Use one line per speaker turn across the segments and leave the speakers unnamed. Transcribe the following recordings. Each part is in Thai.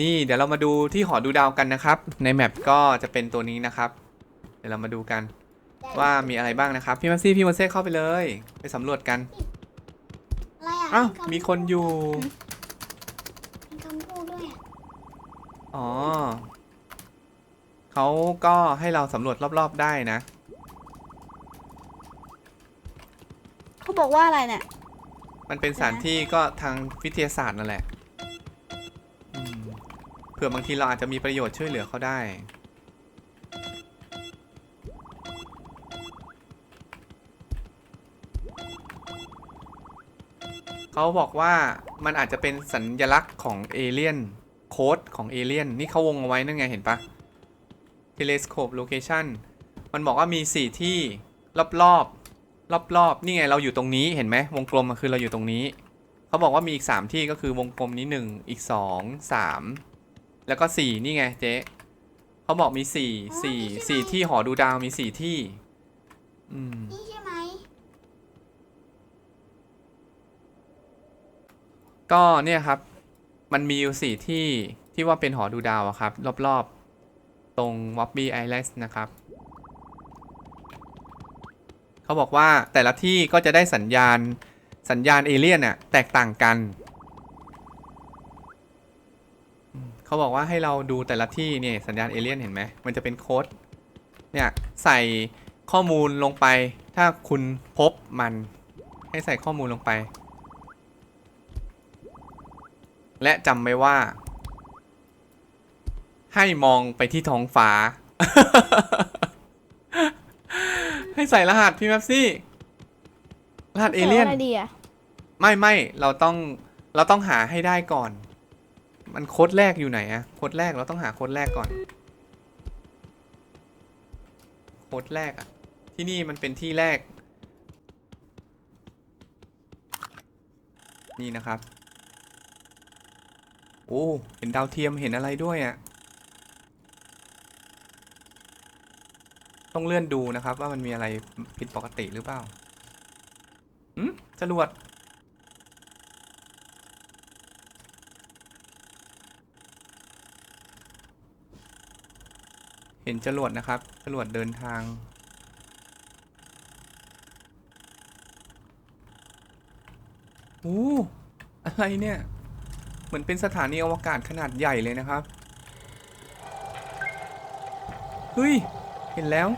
นี่เดี๋ยวเรามาดูที่หอดูดาวกันนะครับ ในแมปก็จะเป็นตัวนี้นะครับ เดี๋ยวเรามาดูกัน ว่ามีอะไรบ้างนะครับ พี่มาซี่พี่มาเซ่เข้าไปเลย ไปสำรวจกัน
อะไรอะ
อ้าวำมีคนอยู่
มีคำพูดด้วยอะ
อ๋อเขาก็ให้เราสำรวจรอบๆได้นะ
เขาบอกว่าอะไรเนี่ย
มันเป็นสถานที่ก็ทางวิทยาศาสตร์นั่นแหละอืมเผื่อบางทีเราอาจจะมีประโยชน์ช่วยเหลือเขาได้ เขาบอกว่ามันอาจจะเป็นสัญลักษณ์ของเอเลี่ยนโค้ดของเอเลี่ยนนี่เขาวงเอาไว้นั่นไงเห็นปะ telescope location มันบอกว่ามี 4 ที่รอบรอบรอบรอบนี่ไงเราอยู่ตรงนี้เห็นไหมวงกลมคือเราอยู่ตรงนี้ เขาบอกว่ามีอีก 3 ที่ก็คือวงกลมนี้ 1 อีก 2 3 แล้วก็4นี่ไงเจ๊เขาบอกมี4 4 4ที่หอดูดาวมี4ที่ อืม
นี่ใช่ไหม
ก็เนี่ยครับ มันมีอยู่สี่ที่ที่ว่าเป็นหอดูดาวอะครับ รอบๆ ตรงว o บบี้ไอแลนด์นะครับเขาบอกว่าแต่ละที่ก็จะได้สัญญาณสัญญาณเอเลี่ยนน่ะแตกต่างกัน เขาบอกว่าให้เราดูแต่ละที่เนี่ยสัญญาณเอเลี่ยนเห็นไหมมันจะเป็นโค้ดเนี่ยใส่ข้อมูลลงไป ถ้าคุณพบมันให้ใส่ข้อมูลลงไป และจำไว้ว่า ให้มองไปที่ท้องฟ้า ให้ใส่รหัสพี่แมปซี่ รหัสเอเลี่ยน
อะไรดีอะ
ไม่ไม่เราต้องเราต้องหาให้ได้ก่อน มันโค้ดแรกอยู่ไหนอะโค้ดแรกเราต้องหาโค้ดแรกก่อน โค้ดแรกอะที่นี่มันเป็นที่แรก นี่นะครับ โอ้เห็นดาวเทียมเห็นอะไรด้วยอะต้องเลื่อนดูนะครับว่ามันมีอะไรผิดปกติหรือเปล่าอืมจรวด ห็นจรวดนะครับ จรวดเดินทาง โอ้ อะไรเนี่ย เหมือนเป็นสถานีอวกาศขนาดใหญ่เลยนะครับ เฮ้ย เห็นแล้ว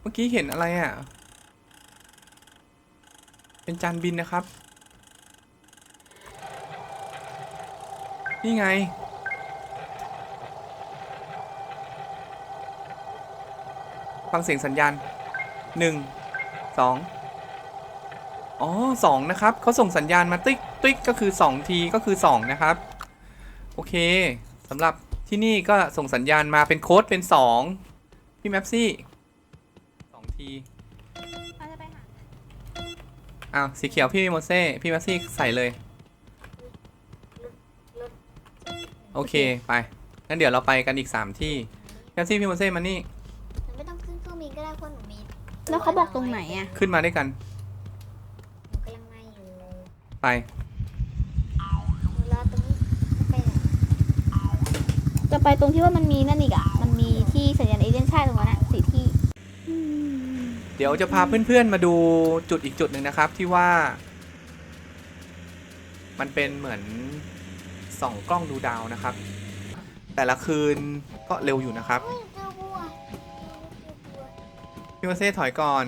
เมื่อกี้เห็นอะไรอะ เป็นจานบินนะครับ นี่ไง ฟังเสียงสัญญาณหนึ่งสองอ๋อสองนะครับเขาส่งสัญญาณมาติ๊กติ๊กก็คือสองทีก็คือสองนะครับ โอเคสำหรับที่นี่ก็ส่งสัญญาณมาเป็นโค้ดเป็นสองพี่แมปซี่สองที
เราจะไปหา
อ้าวสีเขียวพี่โมเซ่พี่แมปซี่ใส่เลย โอเคไปงั้นเดี๋ยวเราไปกันอีก3ที่แคปซี่พี่โมเซ่มานี่
หนูไม่ต้องขึ้นเครื่องบินก็ได้เพราะหนูมี
แล้วเขาบอกตรงไหนอะ
ขึ้นมาด้วยกัน
หนูกำลังมาอยู่
ไป
หนูรอตรงนี้ไปไหน
จะไปตรงที่ว่ามันมีนั่นอีกอะ มันมีที่สัญญาณเอเลี่ยนใช่ตรงนั้นอะสี่ที่
เดี๋ยวจะพาเพื่อนๆมาดูจุดอีกจุดหนึ่งนะครับที่ว่า มันเป็นเหมือน ส่องกล้องดูดาวนะครับ แต่ละคืนก็เร็วอยู่นะครับพี่โมเซ่ถอยก่อน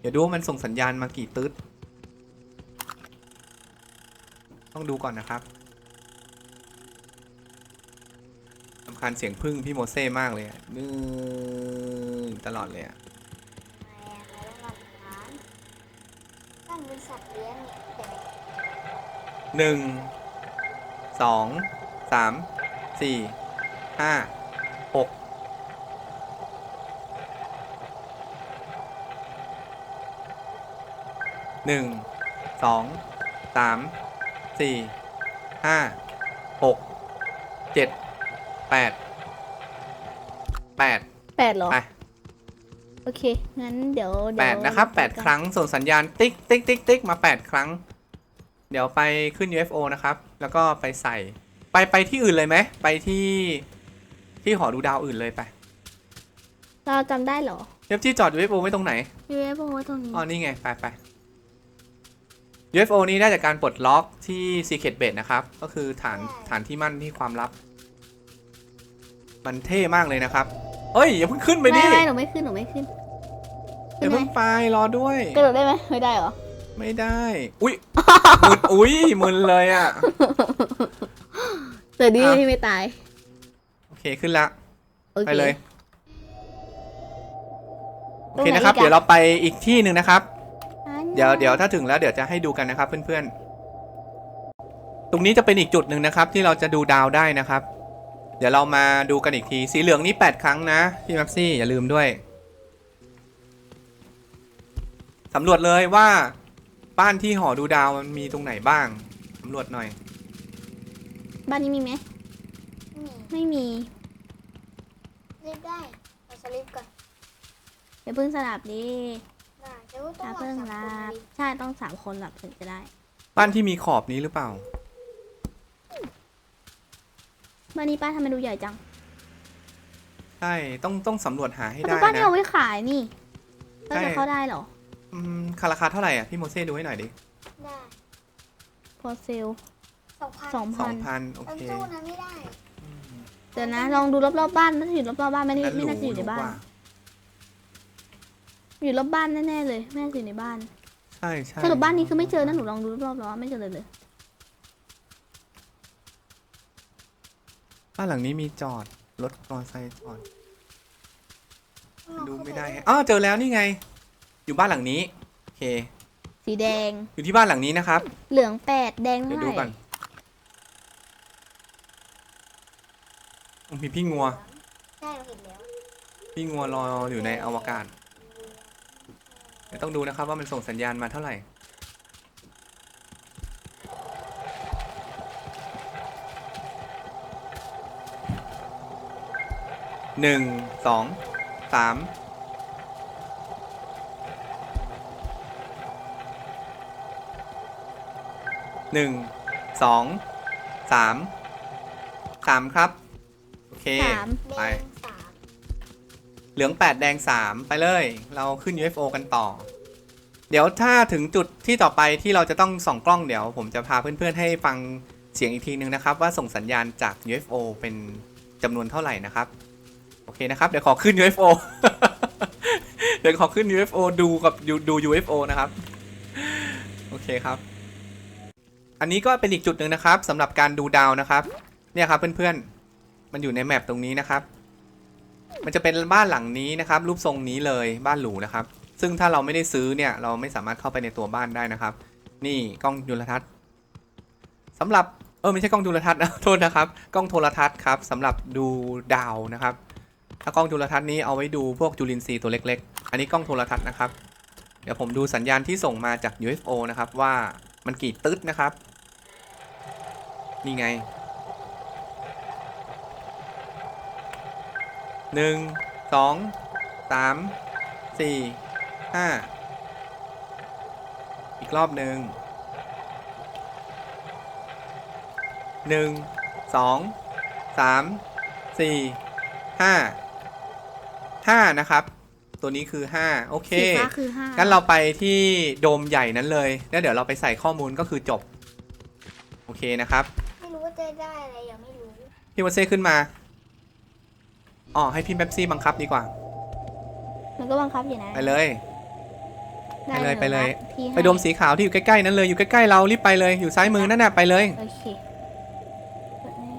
เดี๋ยวดูว่ามันส่งสัญญาณมากี่ตึ๊ด ต้องดูก่อนนะครับสำคัญเสียงพึ่งพี่โมเซ่มากเลยอะนื่ตลอดเลยอะ
ทำไมอะ
หนึ่ง สองสามสี่ห้าหกหนึ่งสองสามสี่ห้าหกเจ็ดแปดแปด
แปดเหรอ
ไป
โอเค งั้นเดี๋ยวเดี๋ยว
แปดนะครับแปดครั้งส่งสัญญาณติ๊กติ๊กติ๊กติ๊กมาแปดครั้ง เดี๋ยวไปขึ้น UFO นะครับ แล้วก็ไปใส่ ไปไปที่อื่นเลยไหม ไปที่ที่หอดูดาวอื่นเลยไป
เราจำได้เหรอ
เดี๋ยวที่จอด UFO ไว้ตรงไหน
UFO ไว้ตรงนี้
อ๋อนี่ไง ไปไป UFO นี้ได้จากการปลดล็อกที่ Secret Base นะครับ ก็คือฐานฐานที่มั่นที่ความลับ มันเท่มากเลยนะครับ เอ้ย อย่าเพิ่งขึ้นไปดิ
ไม่ไม่หนูไม่ขึ้นหนูไม่ขึ้น
อย่าเพิ่งไปรอด้วย
กระโดดได้ไหมไม่ได้เหรอ
ไม่ได้ อุ้ยมึนอุ้ยมึนเลยอะ
แต่ดี
อะ
ที่ไม่ตาย
โอเคขึ้นละ
โอเค
ไปเลย โอ
ตรง
เค
ไหน
นะครับ
อีกอะ
เดี๋ยวเราไปอีกที่หนึ่งนะครับ
อะ
เดี๋ยวเดี๋ยวถ้าถึงแล้วเดี๋ยวจะให้ดูกันนะครับเพื่อนๆ ตรงนี้จะเป็นอีกจุดหนึ่งนะครับ ที่เราจะดูดาวได้นะครับ เดี๋ยวเรามาดูกันอีกที สีเหลืองนี่ 8 ครั้งนะพี่แม็ปซี่อย่าลืมด้วย สำรวจเลยว่า บ้านที่หอดูดาวมันมีตรงไหนบ้างสำรวจหน่อย
บ้านนี้มีไหม
นี่
ไม่มี
รีบได้เอาสลิปก่อน
เดี๋ยวเพิ่งสลับดิ
น่าจะต้อง
อย่า
หลับ
เพิ่ง
สาม
ลา
คน
บ
ดิ
ใช่ต้องสามคนหลับถึงจะได้
บ้านที่มีขอบนี้หรือเปล่า
บ้านนี้ป้าทำไมดูใหญ่จัง
ใช่ ต้องต้องสำรวจหาให้
แต่
ได้
บ้านนี้
นะ
เอาไว้ขายนี่เรา
ใช่
จะเข้าได้เหรอ
อืมคาราคาเท่าไหร่อะพี่โมเซ่ดูให้หน่อยดิ
ได้
พอเซล
สองพัน
สอง
สอ
พั
ง
น
พันโอ
มัน
เค
สู้นะไม่ได้
เดี๋ยวนะ ลองดูรอบๆบ้านน่าจะอยู่รอบๆบ้านไม่ได้
แล้ว
ไม่
หรู
น่าจะอยู่
ห
ใน
รู
บ้ากน
ว่า
อยู่รอบบ้านแน่ๆเลยไม่น่าจะอยู่ในบ้าน
ใช่ใช่
สรุปบ้านนี้คือไม่เจอนะหนูลองดูรอบๆแล้วไม่เจอเลยเลย
บ้านหลังนี้มีจอดรถมอเตอร์ไซค์จอด
ลอง
ดู
เข้าป
ไม่ได้แฮะอ้าวเจอแล้วนี่ไง อยู่บ้านหลังนี้โอเค
สีแดง
อยู่ที่บ้านหลังนี้นะครับ
เหลืองแปดแดง
เดี๋ยว
เท่า
ดู
ไห
ก่อ
ร่
นมีพี่งัว
ใช่เราเห็นแล้ว
พี่งัวรออยู่ในอวกาศเดี๋ยวต้องดูนะครับว่ามันส่งสัญญาณมาเท่าไหร่ หนึ่ง สอง สาม หนึ่งสองสามสามครับ โอเค
สาม
แด
ไป
งสาม
เหลือง 8 แดง 3 ไปเลย เราขึ้น UFO กันต่อ เดี๋ยวถ้าถึงจุดที่ต่อไปที่เราจะต้องส่องกล้องเดี๋ยว ผมจะพาเพื่อนๆให้ฟังเสียงอีกทีนึงนะครับ ว่าส่งสัญญาณจาก UFO เป็นจำนวนเท่าไหร่นะครับ โอเคนะครับ เดี๋ยวขอขึ้น UFO เดี๋ยวขอขึ้น UFO ดูกับดูดู UFO นะครับ โอเคครับ อันนี้ก็เป็นอีกจุดหนึ่งนะครับสำหรับการดูดาวนะครับ เนี่ยครับเพื่อนๆ มันอยู่ในแมปตรงนี้นะครับ มันจะเป็นบ้านหลังนี้นะครับ รูปทรงนี้เลยบ้านหรูนะครับ ซึ่งถ้าเราไม่ได้ซื้อเนี่ยเราไม่สามารถเข้าไปในตัวบ้านได้นะครับ นี่กล้องจุลทรรศน์สำหรับเออไม่ใช่กล้องจุลทรรศน์นะโทษนะครับ กล้องโทรทัศน์ครับสำหรับดูดาวนะครับ ถ้ากล้องจุลทรรศน์นี้เอาไว้ดูพวกจุลินทรีย์ตัวเล็ก ๆ อันนี้กล้องโทรทัศน์นะครับ เดี๋ยวผมดูสัญญาณที่ส่งมาจาก UFO นะครับว่ามันกี่ตึ๊ดนะครับ นี่ไงหนึ่งสองสามสี่ห้าอีกรอบหนึ่งหนึ่งสองสามสี่ห้าห้านะครับ ตัวนี้คือห้าโอเค
สีฟ้าคือห้า
งั้นเราไปที่โดมใหญ่นั้นเลยแล้วเดี๋ยวเราไปใส่ข้อมูลก็คือจบ โอเคนะครับ
ไม่รู้ว่า จะได้อะไรยังไม่รู้
พี่วันเซ่ขึ้นมา อ๋อให้พี่แป๊บซี่บังคับดีกว่า
มันก็บังคับอยู่นะ
ไปเลย
ด้
ไปเลยไปเลย
หนูรับที่ให้
ไปโดมสีขาวที่อยู่ใกล้ๆนั้นเลย อยู่ใกล้ๆเรา รีบไปเลย อยู่ซ้ายมือนั่นน่ะไปเลย
โอเคเปิดให้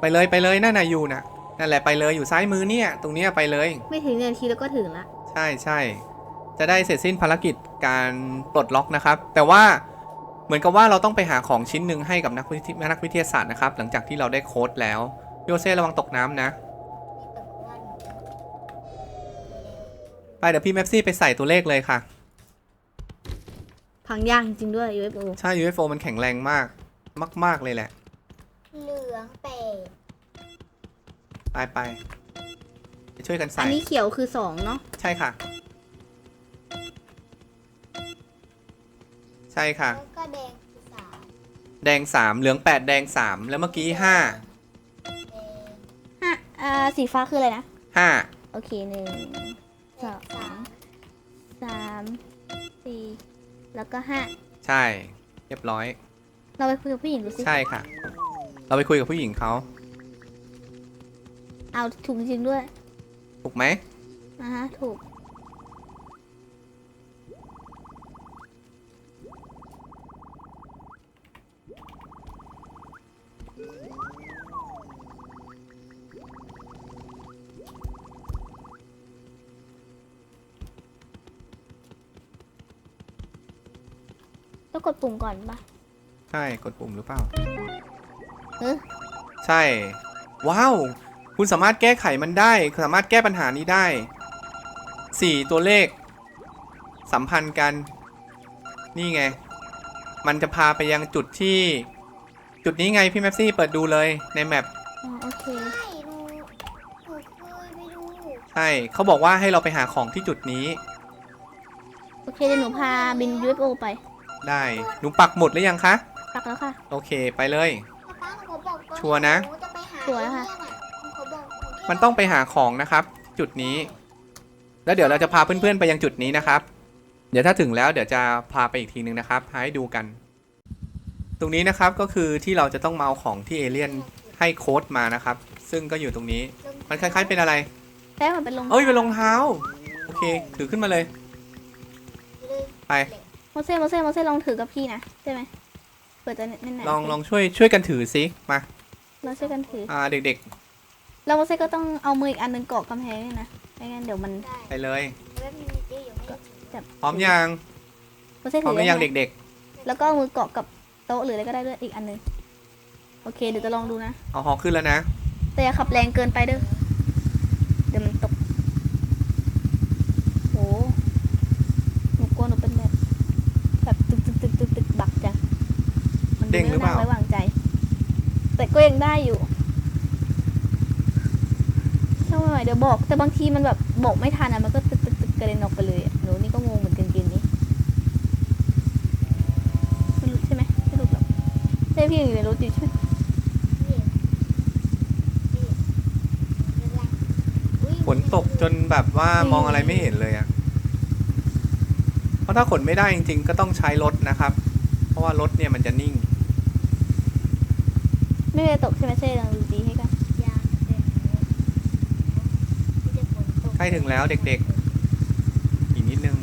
ไปเลยไปเลยนั่นน่ะอยู่น่ะ นั่นแหละไปเลยอยู่ซ้ายมือเนี่ย ตรงเนี้ยไปเลย
ไม่ถึงนาทีแล้วก็ถึงละ
ใช่ใช่ จะได้เสร็จสิ้นภารกิจการปลดล็อกนะครับ แต่ว่า เหมือนกับว่าเราต้องไปหาของชิ้นหนึ่งให้กับนักวิทยนักวิทยาศาสตร์นะครับ หลังจากที่เราได้โค้ดแล้วพี่โอเซ่ระวังตกน้ำนะ
นี่เปิดบ้านหนู
ไปเดี๋ยวพี่แม็ปซี่ไปใส่ตัวเลขเลยค่ะ
พังยากจริงๆด้วย UFO
ใช่ UFO มันแข็งแรงมาก มาก ๆ เลยแหละ
เหลืองแปด
ไปไปจะช่วยกัน
อั
ใส่
นนี้เขียวคือสองเนาะ
ใช่ค่ะ ใช่ค่ะ
แล้วก็แดงคือสาม
แดงสามเหลืองแปดแดงสามแล้วเมื่อกี้ห้า
แดง
ห้าอ่าสีฟ้าคืออะไรนะ
ห้า
โอเคหนึ่ง
แดงสาม
สามสี่แล้วก็ห้า
ใช่ เรียบร้อย
เราไปคุยกับผู้หญิงดูสิ
ใช่ค่ะ เราไปคุยกับผู้หญิงเขา
เอาถูกจริงๆด้วย
ถูกไหม
อ่าฮะถูก ต้องกดปุ่มก่อนปะ
ใช่กดปุ่มหรือเปล่า
เออ
ใช่ ว้าว คุณสามารถแก้ไขมันได้ สามารถแก้ปัญหานี้ได้สี่ตัวเลข สัมพันธ์กัน นี่ไง มันจะพาไปยังจุดที่ จุดนี้ไงพี่แม็ปซี่เปิดดูเลยในแมป
อ๋อโอเค
ใช่หนูหนูเคยไปดู
ใช่เขาบอกว่าให้เราไปหาของที่จุดนี้
โอเคเดี๋ยวหนูพาบิน UFO ไป
ได้ หนูปักหมุดหรือยังคะ
ปักแล้วค่ะ
โอเคไปเลย
ป้าหนูขอบอกก่อน
ชัวร์นะ
หนูจะไปหา
ชัวร์นะคะ
ไอ้เนี่ยน่ะหนูขอบอกหแค่
มันต้องไปหาของนะครับ จุดนี้ แล้วเดี๋ยวเราจะพาเพื่อนๆไปยังจุดนี้นะครับ เดี๋ยวถ้าถึงแล้วเดี๋ยวจะพาไปอีกทีนึงนะครับพาให้ดูกัน ตรงนี้นะครับก็คือที่เราจะต้องมาเอาของที่เอเลี่ยนให้โค้ดมานะครับ ซึ่งก็อยู่ตรงนี้ มันคล้ายๆเป็นอะไร
แต่มันเป็นลง
เอ้ยเป็นรองเท้า โอเค ถือขึ้นมาเลย ไป
โมเซ่โมเซ่โมเซ่ลองถือกับพี่นะใช่ไหมเปิดจะแน่นๆ
ลองลองช่วยช่วยกันถือสิมา
เราช่วยกันถือ
อ่าเด็ก
แล้วโมเซ่ก็ต้องเอามืออีกอันหนึงเกาะกำแพงด้วยนะไม่งั้นเดี๋ยวมัน
ได้
ๆไปเลย
แล้วมีเจ๊อยู่ไม่ถึง
พร้อมยัง
โมเซ่
พร้อ
ถื
มหรือยัง
ไว้นะ
เด็ก
แล้วก็เอามือเกาะกับโต๊ะหรืออะไรก็ได้ด้วยอีกอันหนึงโอเคเดี๋ยวจะลองดูนะ
ๆ เอาหอขึ้นแล้วนะ
แต่อย่าขับแรงเกินไปเด้อเดี๋ยวมันตกโหหนูกลัวหนูเป็นแบบแบบตึกตึกตึกตึกตึกบักจังมัน
เด้งหรือเปล่า
ไม่น่ไว้วางใจ แต่ก็ยังได้อยู่ช่างไม่ไหวเดี๋ยวบอก แต่บางทีมันแบบบอกไม่ทันอะมันก็ตึกตึกตึกกระเด็นออกไปเลยอะหนูนี่ก็งงเหมือนกันเกมนี้ไม่รู้ใช่ไหมไม่รู้หรอกใช่พี่อยู่ในรถอยู่ใช่ไหม
นี่นี่เป็นไรอุ๊ย
ฝนตกจนแบบว่ามองอะไรไม่เห็นเลยอะเพราะถ้าขนไม่ได้จริงๆ ก็ต้องใช้รถนะครับ เพราะว่ารถเนี่ยมันจะนิ่ง
ไม่ได้ตกใช่ไหมใช่ลองดูดีให้กัน
ยางเต็มเลยมีแต่ฝนตก
ใกล้ถึงแล้วเด็กอีกนิดนึง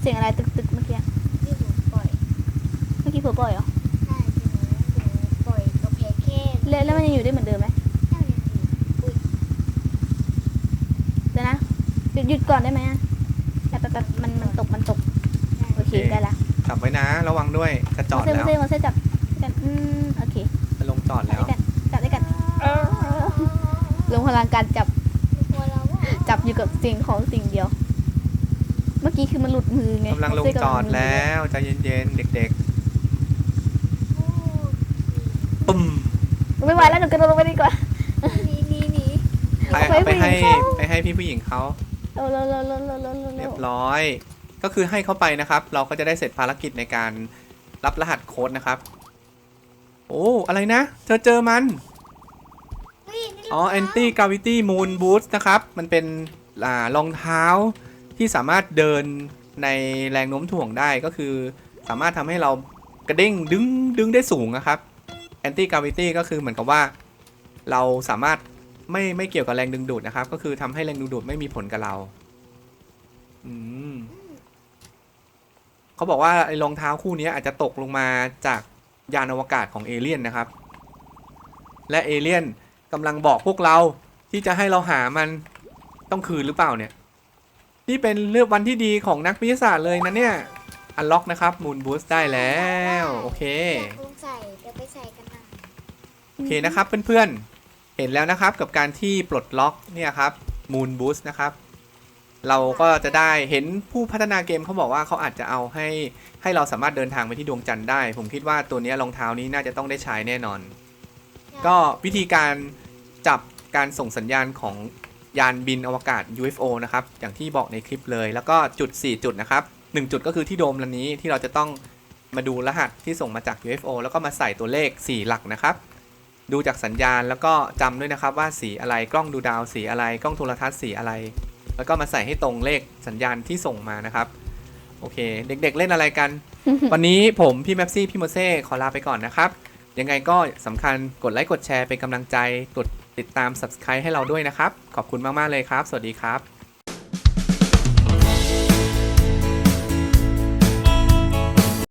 เสียงอะไรตึกตึกเมื่อกี้
ที่หนูปล่อย
เมื่อกี้เผื่อปล่อยเหรอ
ใช่ที่หนูหนูปล่อยกระเพาะแค่
แล้วแล้วมันยังอยู่ได้เหมือนเดิมไหม
เท่านี้อุ้ย
เดี๋ยวนะหยุดหยุดก่อนได้ไหมอะแป๊บแป๊บแป๊บมันมันตกมันตกโอเค ได้ละ
จับไว้นะ ระวังด้วยจะจอด
เซ่
แล้ว
เซ่มาเซ่จับกันอืมโอเค
จะลงจอด
จับ
แล้ว
ด้วยกันจับด้วยกัน ลงพลังการจับ
กลัวแล้วว่า
จับอยู่กับสิ่งของสิ่งเดียว เมื่อกี้คือมันหลุดมือไง
กำลังลง
เซ่
จอดแล้วใจเย็นๆเด็ก
โอ้
ๆปุ่ม
ไม่ไหวแล้วหนูกระโดดลงไปดีกว่า
หนีหนีหนี
ไป
เอา
เอา
ไป
ไปให้
ผู้หญิงเขา
ไปให้พี่ผู้หญิงเขา
เร็วเร็วเร็วเร็วเร็วเร็วเร็ว
เรี
เร็
ยวบร้อย ก็คือให้เขาไปนะครับ เราก็จะได้เสร็จภารกิจในการรับรหัสโค้ดนะครับ โอ้อะไรนะ เธอเจอมัน
เฮ้ยนี่
อ๋อ anti gravity moon boost นะครับ มันเป็นรองเท้าที่สามารถเดินในแรงโน้มถ่วงได้ก็คือ สามารถทำให้เรากระเด้งดึงดึงได้สูงนะครับ anti gravity ก็คือเหมือนกับว่า เราสามารถไม่ไม่เกี่ยวกับแรงดึงดูดนะครับ ก็คือทำให้แรงดึงดูดไม่มีผลกับเราอืมเขาบอกว่าไอ้รองเท้าคู่นี้อาจจะตกลงมาจากยานอวกาศของเอเลี่ยนนะครับ และเอเลี่ยน กำลังบอกพวกเราที่จะให้เราหามันต้องคืนหรือเปล่าเนี่ย นี่เป็นเลือกวันที่ดีของนักวิทยาศาสตร์เลยนะเนี่ยอันล็อกนะครับมูนบูสได้แล้วโอเค
อยากลองใส่เดี๋ยวไปใส่กันหน่อย
โอเคนะครับเพื่อนๆ เห็นแล้วนะครับกับการที่ปลดล็อกเนี่ยครับมูนบูสนะครับ เราก็จะได้เห็นผู้พัฒนาเกมเขาบอกว่าเขาอาจจะเอาให้ให้เราสามารถเดินทางไปที่ดวงจันทร์ได้ ผมคิดว่าตัวเนี้ยรองเท้านี้น่าจะต้องได้ใช้แน่นอน ก็วิธีการจับการส่งสัญญาณของยานบินอวกาศ UFO นะครับ อย่างที่บอกในคลิปเลย แล้วก็จุด 4 จุดนะครับ 1 จุดก็คือที่โดมลันนี้ที่เราจะต้องมาดูรหัสที่ส่งมาจาก UFO แล้วก็มาใส่ตัวเลข 4 หลักนะครับ ดูจากสัญญาณแล้วก็จำด้วยนะครับว่าสีอะไรกล้องดูดาวสีอะไรกล้องโทรทัศน์สีอะไร แล้วก็มาใส่ให้ตรงเลขสัญญาณที่ส่งมานะครับ โอเค เด็กๆเล่นอะไรกัน วันนี้ผมพี่แมปซี่พี่โมเซ่ขอลาไปก่อนนะครับ ยังไงก็สำคัญกดไลค์กดแชร์เป็นกำลังใจ กดติดตาม subscribe ให้เราด้วยนะครับ ขอบคุณมาก ๆ เลยครับ สวัสดีครับ